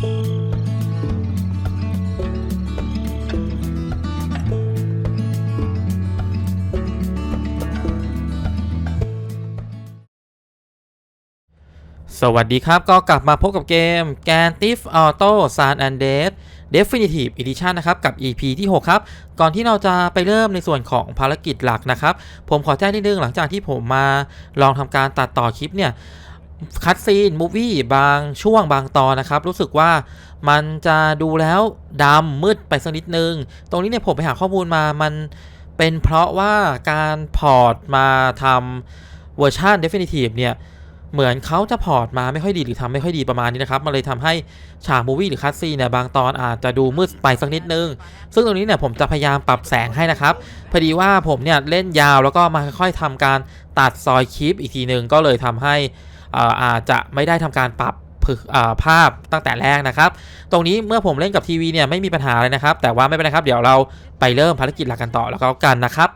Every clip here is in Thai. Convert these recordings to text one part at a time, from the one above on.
สวัสดีครับ ก็กลับมาพบกับเกม g a n t i f Auto San Andreas Definitive Edition นะครับ กับ EP ที่ 6 ครับ ก่อนที่เราจะไปเริ่มในส่วนของภารกิจหลักนะครับ ผมขอแจ้งนิดนึงหลังจากที่ผมมาลองทำการตัดต่อคลิปเนี่ย คัดซีนมูฟวี่บางช่วงบางตอนนะครับ รู้สึกว่ามันจะดูแล้วดำมืดไปสักนิดนึง ตรงนี้เนี่ยผมไปหาข้อมูลมามันเป็นเพราะว่าการพอร์ตมาทำเวอร์ชัน Definitive เนี่ย เหมือนเขาจะพอร์ตมาไม่ค่อยดีหรือทำไม่ค่อยดีประมาณนี้นะครับ มันเลยทำให้ฉากมูวี่หรือคัสซีเนี่ยบางตอนอาจจะดูมืดไปสักนิดนึง ซึ่งตรงนี้เนี่ยผมจะพยายามปรับแสงให้นะครับ พอดีว่าผมเนี่ยเล่นยาวแล้วก็มาค่อยๆทำการตัดซอยคลิปอีกทีหนึ่งก็เลยทำให้ อ่ออาจจะไม่ได้ทำการปรับพึกเอ่อภาพตั้งแต่แรกนะครับ ตรงนี้เมื่อผมเล่นกับทีวีเนี่ยไม่มีปัญหาเลยนะครับ แต่ว่าไม่เป็นไรครับ เดี๋ยวเราไปเริ่มภารกิจหลักกันต่อแล้วก็กันนะครับ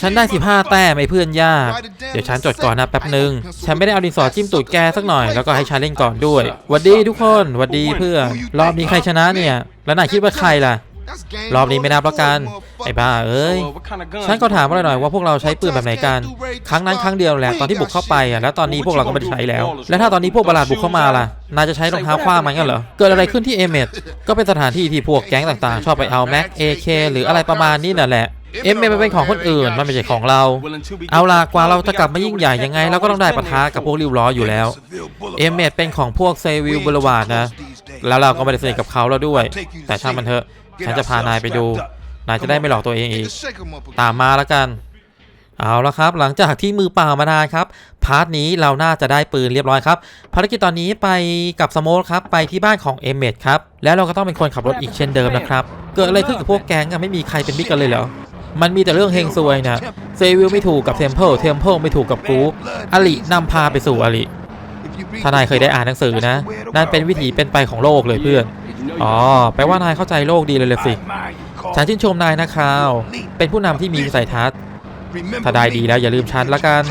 ฉันได้ 15 แต้มไอ้เพื่อนยาก เดี๋ยวฉันจดก่อนนะแป๊บหนึ่งฉันไม่ได้เอาดินสอจิ้มตูดแกสักหน่อย แล้วก็ให้ฉันเล่นก่อนด้วยหวัดดีทุกคนหวัดดีเพื่อน รอบนี้ใครชนะเนี่ย แล้วนายคิดว่าใครล่ะ รอบนี้ไม่นับแล้วกัน ไอ้บ้าเอ้ย ฉันก็ถามว่าหน่อยว่าพวกเราใช้ปืนแบบไหนกัน ครั้งนั้นครั้งเดียวแหละตอนที่บุกเข้าไปอะ แล้วตอนนี้พวกเราก็ไม่ได้ใช้แล้ว แล้วถ้าตอนนี้พวกบลาดบุกเข้ามาล่ะ นายจะใช้รองเท้าคว้างมันกันเหรอ เกิดอะไรขึ้นที่เอเมดก็เป็นสถานที่ที่พวกแก๊งต่างๆ ชอบไปเอาแม็กเอเคหรืออะไรประมาณนี้นั่นแหละเอ็มเมมันเป็นของคนอื่น มันไม่ใช่ของเรา เอาล่ะกว่าเราจะกลับมายิ่งใหญ่ยังไงเราก็ต้องได้ปะทะกับพวกริ้วล้ออยู่แล้ว เอมเมดเป็นของพวกเซวิลบลวาดนะ แล้วเราก็ไม่ได้สนิทกับเขาแล้วด้วย แต่ช่างมันเถอะ ฉันจะพานายไปดู นายจะได้ไม่หลอกตัวเองอีก ตามมาแล้วกัน เอาละครับ หลังจากที่มือเปล่ามานานครับ พาร์ทนี้เราน่าจะได้ปืนเรียบร้อยครับ ภารกิจตอนนี้ไปกับสโมลครับ ไปที่บ้านของเอเมดครับ แล้วเราก็ต้องเป็นคนขับรถอีกเช่นเดิมนะครับ เกิดอะไรขึ้นกับพวกแก๊งอะไม่มีใครเป็นมิตรกันเลยเหรอ มันมีแต่เรื่องเฮงซวยนะเซวิลไม่ถูกกับเทมเพลเทมเพลไม่ถูกกับกูอลินำพาไปสู่อลิถ้านายเคยได้อ่านหนังสือนะ นั่นเป็นวิถีเป็นไปของโลกเลยเพื่อน อ๋อ แปลว่านายเข้าใจโลกดีเลยเลยสิ ฉันชื่นชมนายนะคราว เป็นผู้นำที่มีวิสัยทัศน์ ถ้าได้ดีแล้วอย่าลืมฉันละกัน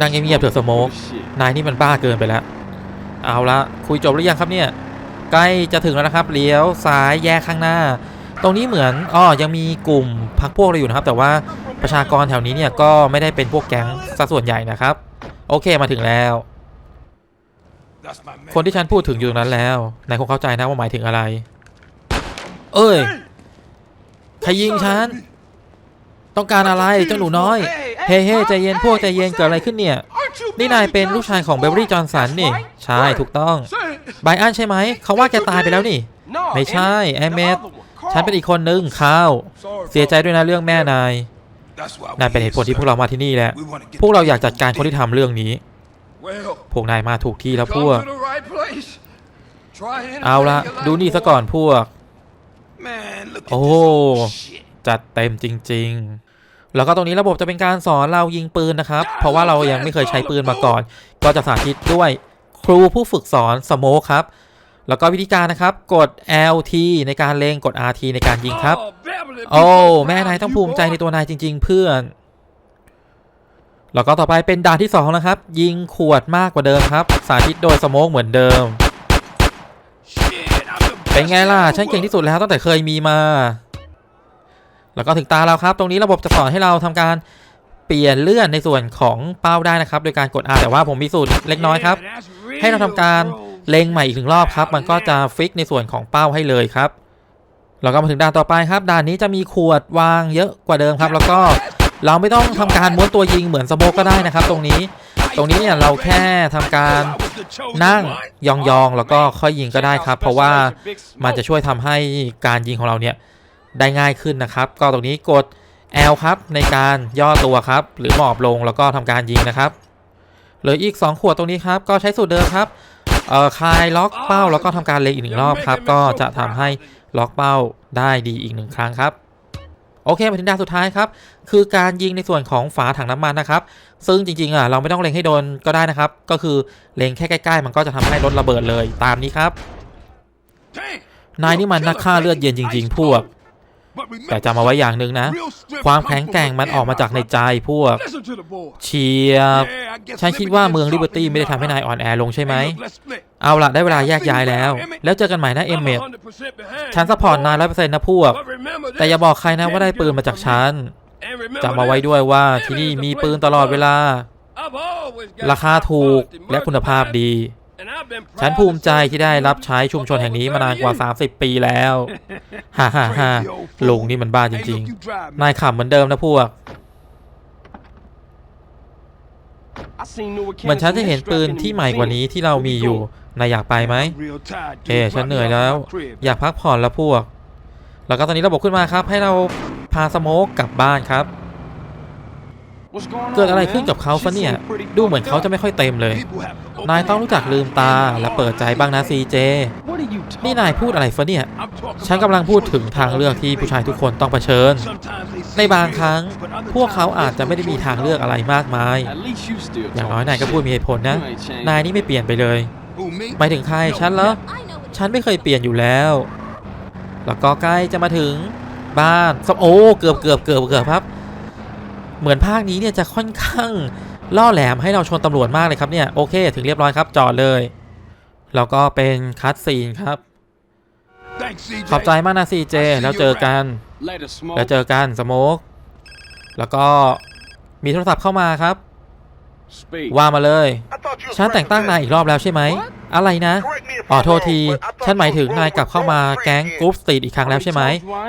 นั่งเงียบๆเถอะสโมกนายนี่มันบ้าเกินไปแล้ว เอาละคุยจบหรือยังครับเนี่ย ใกล้จะถึงแล้วนะครับ เลี้ยวซ้ายแยกข้างหน้า ตรงนี้เหมือนอ๋อยังมีกลุ่มพักพวกเราอยู่นะครับ แต่ว่าประชากรแถวนี้เนี่ยก็ไม่ได้เป็นพวกแก๊งซะส่วนใหญ่นะครับ โอเคมาถึงแล้ว คนที่ฉันพูดถึงอยู่ตรงนั้นแล้ว นายคงเข้าใจนะว่าหมายถึงอะไร เอ้ย ใครยิงฉัน ต้องการอะไรเจ้าหนูน้อย เฮ้เฮ้ใจเย็นพวกใจเย็นเกิดอะไรขึ้นเนี่ย นี่นายเป็นลูกชายของเบเวอรี่จอห์นสันนี่ ใช่ ถูกต้อง ไบอันใช่ไหม เขาว่าแกตายไปแล้วนี่ ไม่ใช่ แอมเมดฉันเป็นอีกคนนึงข้าว เสียใจด้วยนะเรื่องแม่นายนั่นเป็นเหตุผลที่พวกเรามาที่นี่แหละ พวกเราอยากจัดการคนที่ทำเรื่องนี้ พวกนายมาถูกที่แล้วพวก เอาละดูนี่ซะก่อนพวก โอ้จัดเต็มจริง ๆ แล้วก็ตรงนี้ระบบจะเป็นการสอนเรายิงปืนนะครับ เพราะว่าเรายังไม่เคยใช้ปืนมาก่อน ก็จะสาธิตด้วยครูผู้ฝึกสอนสโมคครับ แล้วก็วิธีการนะครับ กด LT ในการเล็งกด RT ในการยิงครับ โอ้ แม่นายต้องภูมิใจในตัวนายจริง ๆ เพื่อน แล้วก็ต่อไปเป็นด่านที่2นะครับ ยิงขวดมากกว่าเดิมครับ สาธิตโดยสโมกเหมือนเดิม เป็นไงล่ะฉันเก่งที่สุดแล้วตั้งแต่เคยมีมา แล้วก็ถึงตาเราครับ ตรงนี้ระบบจะสอนให้เราทำการเปลี่ยนเลื่อนในส่วนของเป้าได้นะครับ โดยการกด R แต่ว่าผมมีสูตรเล็กน้อยครับ ให้เราทำการเล็งใหม่อีกหนึ่งรอบครับ มันก็จะฟิกในส่วนของเป้าให้เลยครับแล้วก็มาถึงด่านต่อไปครับ ด่านนี้จะมีขวดวางเยอะกว่าเดิมครับ แล้วก็ เราไม่ต้องทำการม้วนตัวยิงเหมือนสโมกก็ได้นะครับ ตรงนี้ ตรงนี้เนี่ยเราแค่ทำการนั่งยองๆแล้วก็ค่อยยิงก็ได้ครับ เพราะว่ามันจะช่วยทำให้การยิงของเราเนี่ยได้ง่ายขึ้นนะครับ ก็ตรงนี้กด L ครับในการย่อตัวครับ หรือหมอบลงแล้วก็ทำการยิงนะครับเหลืออีก 2 ขวดตรงนี้ครับ ก็ใช้สูตรเดิมครับเอ่อคลายล็อกเป้าแล้วก็ทำการเล็งอีกหนึ่งรอบครับ ก็จะทำให้ล็อกเป้าได้ดีอีกหนึ่งครั้งครับ โอเคมาถึงด่านสุดท้ายครับ คือการยิงในส่วนของฝาถังน้ำมันนะครับ ซึ่งจริงๆอะเราไม่ต้องเล็งให้โดนก็ได้นะครับ ก็คือเล็งแค่ใกล้ ๆ มันก็จะทำให้รถระเบิดเลยตามนี้ครับ นายนี่มันนักฆ่าเลือดเย็นจริง ๆ พวก แต่จำเอาไว้อย่างหนึ่งนะ ความแข็งแกร่งมันออกมาจากในใจพวกเชียบฉันคิดว่าเมืองลิเบอร์ตี้ไม่ได้ทำให้นายอ่อนแอลงใช่ไหม เอาละได้เวลาแยกย้ายแล้ว แล้วเจอกันใหม่นะเอมเมดฉันซัพพอร์ตนายร้อยเปอร์เซ็นต์นะพวก แต่อย่าบอกใครนะว่าได้ปืนมาจากฉันจำเอาไว้ด้วยว่าที่นี่มีปืนตลอดเวลา ราคาถูกและคุณภาพดี ฉันภูมิใจที่ได้รับใช้ชุมชนแห่งนี้มานานกว่า 30 ปีแล้วฮ่าฮ่าฮ่าลุงนี่มันบ้าจริงๆ นายขำเหมือนเดิมนะพวกเหมือนฉันจะเห็นปืนที่ใหม่กว่านี้ที่เรามีอยู่ นายอยากไปไหมเอ๊ะฉันเหนื่อยแล้ว อยากพักผ่อนแล้วพวก แล้วก็ตอนนี้ระบบขึ้นมาครับ ให้เราพาสโมกกลับบ้านครับ เกิดอะไรขึ้นกับเขาฟะเนี่ย ดูเหมือนเขาจะไม่ค่อยเต็มเลย นายต้องรู้จักลืมตาและเปิดใจบ้างนะซีเจ นี่นายพูดอะไรฟะเนี่ย ฉันกำลังพูดถึงทางเลือกที่ผู้ชายทุกคนต้องเผชิญ ในบางครั้ง พวกเขาอาจจะไม่ได้มีทางเลือกอะไรมากมาย อย่างน้อยนายก็พูดมีเหตุผลนะ นายนี่ไม่เปลี่ยนไปเลยหมายถึงใครฉันเหรอ ฉันไม่เคยเปลี่ยนอยู่แล้ว แล้วก็ใกล้จะมาถึงบ้านสโอ้เกือบเกือบเกือบเกือบครับ เหมือนภาคนี้เนี่ยจะค่อนข้างล่อแหลมให้เราชนตำรวจมากเลยครับเนี่ยโอเค ถึงเรียบร้อยครับจอดเลยแล้วก็เป็นคัตซีนครับ ขอบใจมากนะซีเจแล้วเจอกันแล้วเจอกันสโมกแล้วก็มีโทรศัพท์เข้ามาครับ ว่ามาเลย ฉันแต่งตั้งนายอีกรอบแล้วใช่ไหม อะไรนะ อ๋อโทษที ฉันหมายถึงนายกลับเข้ามาแก๊งกรุ๊ปสตรีทอีกครั้งแล้วใช่ไหม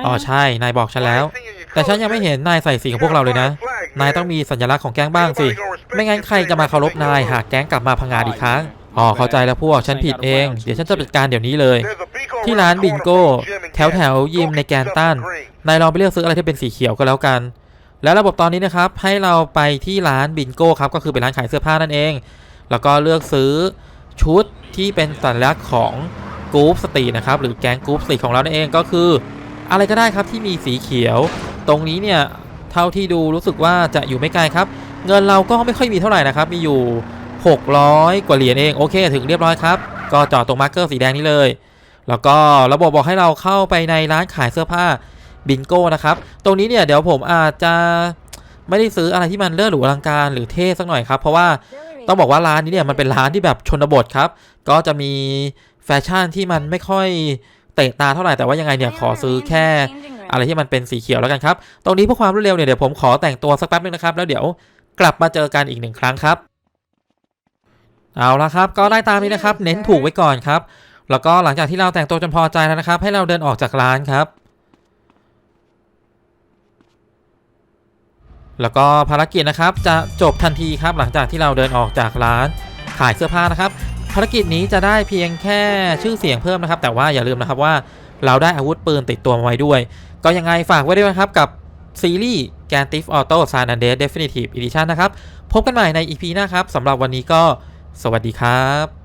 อ๋อใช่ นายบอกฉันแล้ว แต่ฉันยังไม่เห็นนายใส่สีของพวกเราเลยนะ นายต้องมีสัญลักษณ์ของแก๊งบ้างสิ ไม่งั้นใครจะมาเคารพนายหากแก๊งกลับมาพังงาดอีกครั้ง อ๋อ เข้าใจแล้วพวก ฉันผิดเอง เดี๋ยวฉันจะจัดการเดี๋ยวนี้เลย ที่ร้านบิงโก้ แถวแถวยิมในแกนตัน นายลองไปเลือกซื้ออะไรที่เป็นสีเขียวก็แล้วกัน แล้วระบบตอนนี้นะครับ ให้เราไปที่ร้านบิงโก้ครับ ก็คือเป็นร้านขายเสื้อผ้านั่นเอง แล้วก็เลือกซื้อชุดที่เป็นสัญลักษณ์ของกรุ๊ปสตรีนะครับ หรือแก๊งกรุ๊ปสตรีของเรานั่นเอง ก็คือ อะไรก็ได้ครับที่มีสีเขียว ตรงนี้เนี่ย เท่าที่ดูรู้สึกว่าจะอยู่ไม่ไกลครับ เงินเราก็ไม่ค่อยมีเท่าไหร่นะครับ มีอยู่ 600 กว่าเหรียญเองโอเค ถึงเรียบร้อยครับ ก็จอดตรงมาร์กเกอร์สีแดงนี้เลย แล้วก็ระบบบอกให้เราเข้าไปในร้านขายเสื้อผ้าบิงโก้นะครับ ตรงนี้เนี่ยเดี๋ยวผมอาจจะไม่ได้ซื้ออะไรที่มันเลิศหรูอลังการหรือเท่สักหน่อยครับ เพราะว่าต้องบอกว่าร้านนี้เนี่ยมันเป็นร้านที่แบบชนบทครับ ก็จะมีแฟชั่นที่มันไม่ค่อยเตะตาเท่าไหร่แต่ว่ายังไงเนี่ยขอซื้อแค่ อะไรที่มันเป็นสีเขียวแล้วกันครับ ตรงนี้เพื่อความรวดเร็วเนี่ยเดี๋ยวผมขอแต่งตัวสักแป๊บนึงนะครับ แล้วเดี๋ยวกลับมาเจอกันอีกหนึ่งครั้งครับ เอาละครับ ก็ได้ตามนี้นะครับ เน้นถูกไว้ก่อนครับ แล้วก็หลังจากที่เราแต่งตัวจนพอใจแล้วนะครับ ให้เราเดินออกจากร้านครับ แล้วก็ภารกิจนะครับจะจบทันทีครับ หลังจากที่เราเดินออกจากร้านขายเสื้อผ้านะครับ ภารกิจนี้จะได้เพียงแค่ชื่อเสียงเพิ่มนะครับ แต่ว่าอย่าลืมนะครับว่า เราได้อาวุธปืนติดตัวมาไว้ด้วย ก็ยังไงฝากไว้ด้วยนะครับกับซีรีส์ g a n t i f Auto San Andreas Definitive Edition นะครับ พบกันใหม่ใน EP หน้าครับสำหรับวันนี้ก็ สวัสดีครับ